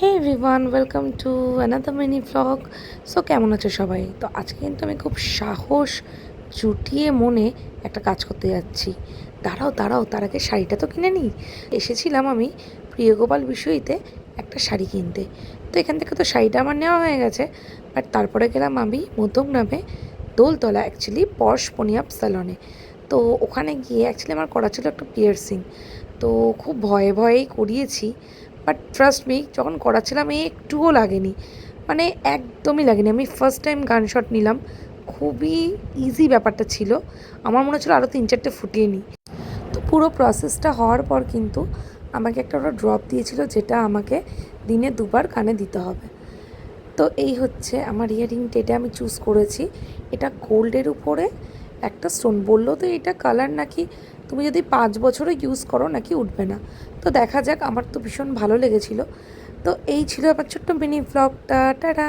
Hey everyone welcome to another mini vlog so কেমন আছো সবাই? তো আজকে কিন্তু আমি খুব সাহস জুটিয়ে মনে একটা কাজ করতে যাচ্ছি। দাঁড়াও দাঁড়াও, তার আগে শাড়িটা তো কিনে নিই এসেছিলাম আমি প্রিয়গোপাল বিষয়তে একটা শাড়ি কিনতে। তো এখান থেকে তো শাড়িটা আমার নেওয়া হয়ে গেছে। বাট তারপরে গেলাম আমি মধ্যমগ্রামে দোলতলা অ্যাকচুয়ালি পর্শ পনিয়াপ স্যালনে তো ওখানে গিয়ে অ্যাকচুয়ালি আমার করা ছিল একটা পিয়ার্সিং তো খুব ভয়ে ভয়েই করিয়েছি। বাট ট্রাস্ট মি যখন করাচ্ছিলাম এই একটুও লাগেনি। মানে একদমই লাগেনি। আমি ফার্স্ট টাইম গান শট নিলাম। খুবই ইজি ব্যাপারটা ছিল। আমার মনে হচ্ছিল আরও তিন চারটে ফুটিয়ে নিই। তো পুরো প্রসেসটা হওয়ার পর কিন্তু আমাকে একটা ওরা ড্রপ দিয়েছিল, যেটা আমাকে দিনে দুবার কানে দিতে হবে। তো এই হচ্ছে আমার ইয়ারিংটা এটা আমি চুজ করেছি। এটা গোল্ডের উপরে একটা স্টোন বলল তো এটা কালার নাকি তুমি যদি পাঁচ বছরও ইউজ করো নাকি উঠবে না। তো দেখা যাক, আমার তো ভীষণ ভালো লেগেছিলো। তো এই ছিল আমার ছোট্ট মিনি ব্লগটা টাটা।